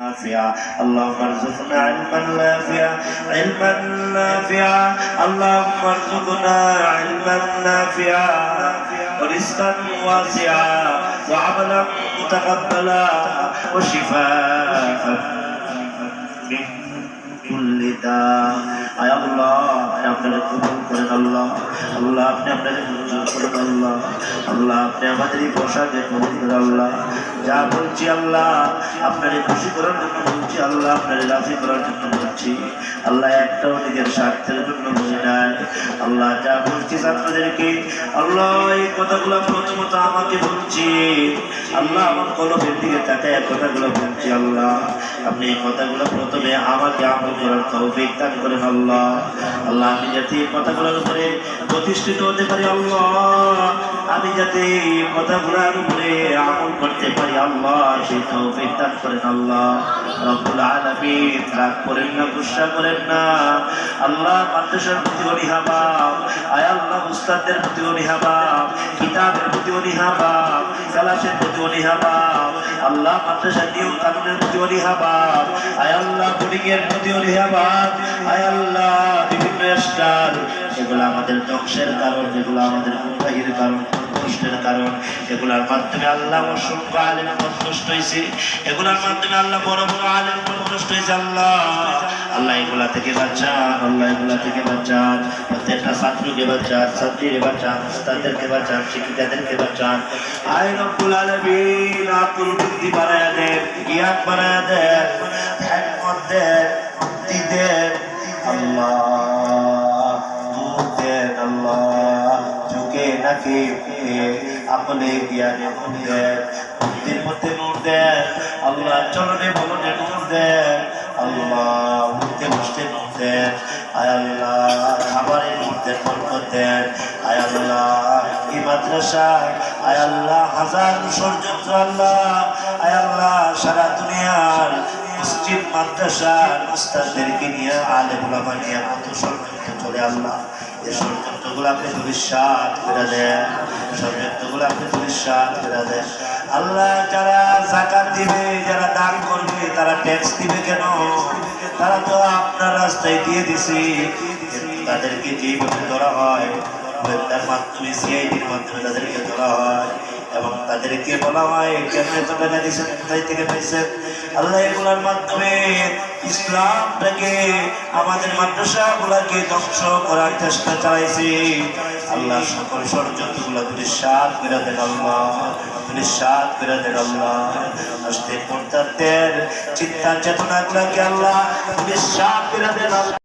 نافعا اللهم ارزقنا علما نافعا علما نافعا اللهم ارزقنا علما نافعا ورزقا واسعا وعملا متقبلا وشفاء من كل داء আয় আল্লাহ আপনি আপনাদের কবুল করেন আল্লাহ আল্লাহ আপনি আপনাদের মঞ্জুর করেন আল্লাহ আল্লাহ আপনি আমাদের এই পোশাকে কবুল করেন আল্লাহ যা বলছি আল্লাহ, আপনারে খুশি করার জন্য বলছি আল্লাহ, আপনারে রাজি করার জন্য বলছি। আল্লাহ একটাও নিজের স্বার্থের জন্য বলি নাই। আল্লাহ যা বলছি ছাত্রদেরকে আল্লাহ এই কথাগুলো প্রথমত আমাকে বলছি। আল্লাহ আমার কলমের দিকে তাকায় কথাগুলো বলছি, আল্লাহ, আপনি এই কথাগুলো প্রথমে আমাকে আমল করার তৌফিক দান করেন আল্লাহ। আল্লাহ, আমি যাতে এই কথাগুলোর উপরে প্রতিষ্ঠিত হতে পারি, আল্লাহ। আমি যাতে এই কথাগুলোর উপরে আমল করতে পারি, আল্লাহ, সেই তৌফিক দান করেন আল্লাহ। রব্বুল আলামিন, রাগ করেন না, গুসা করেন না। আল্লাহ মাদ্রাসার প্রতি অনীহাবাব আয় আল্লাহ মুস্তাদের প্রতি অনীহাবাব কিতাবের প্রতি অনীহাবাব কালাসের প্রতি অনীহাবাব আল্লাহ মাদ্রাসার নিয়ম কানুনের প্রতি অনীহাবাব আয় আল্লাহ বোর্ডিং এর প্রতি অনীহাবাব আয় আল্লাহ বিভিন্ন স্টার যেগুলো আমাদের ধ্বংসের কারণ, যেগুলো আমাদের গুমরাহির কারণ, কষ্টের কারণ, এগুলার মাধ্যমে আল্লাহ অসংখ্য আলেম নষ্ট হয়েছে। এগুলার মাধ্যমে আল্লাহ বড় বড় আলেম নষ্ট হয়েছে আল্লাহ। আল্লাহ এগুলা থেকে বাঁচান, আল্লাহ এগুলা থেকে বাঁচান। প্রত্যেকটা ছাত্রকে বাঁচান, ছাত্রীকে বাঁচান তাদেরকে বাঁচান, শিক্ষিকাদেরকে বাঁচান। আয় রব্বুল আলামিন, আকুল বুদ্ধি বাড়ায়া দেন, জ্ঞান বাড়ায়া দেন হিকমত দেন বুদ্ধি দেন। নাকি আপনি জ্ঞানে দেন বুদ্ধির মধ্যে নূর দেন আল্লাহ চলনে বলনে নূর দেন আল্লাহ উঠতে বসতে নূর দেন আয় আল্লাহ খাবারের দেন বরকত দেন, আয় আল্লাহ এই মাদ্রাসায়, আয় হাজার ষড়যন্ত্র আল্লাহ, আয় সারা দুনিয়ার মসজিদ মাদ্রাসার উস্তাদদেরকে নিয়ে আলে ওলামা নিয়ে কত ষড়যন্ত্র চলে আল্লাহ। এই ষড়যন্ত্রগুলো আপনি ভবিষ্যৎ করে দেন ষড়যন্ত্রগুলো আপনি ভবিষ্যৎ করে আল্লাহ যারা জাকাত দিবে, যারা দান করবে, তারা ট্যাক্স দিবে কেন? তারা তো আপনার রাস্তায় দিয়ে দিছে। তাদেরকে যেভাবে ধরা হয় তার মাধ্যমে সিআইডির মাধ্যমে তাদেরকে ধরা হয়। এবং তাদেরকে বলা হয় কেন এত টাকা দিয়েছেন কোথায় থেকে পাইছেন আল্লাহ এগুলোর মাধ্যমে ইসলামটাকে, আমাদের মাদ্রাসা গুলাকে ধ্বংস করার চেষ্টা চালাইছি। আল্লাহ সকল ষড়যন্ত্রগুলো দুরিশ্বাদ করে দেন আল্লাহ দুরিশ্বাদ করে দেন আল্লাহ। আসতে পড়তাদের চিন্তা চেতনা গুলাকে আল্লাহ দুরিশ্বাদ করে দেন আল্লাহ।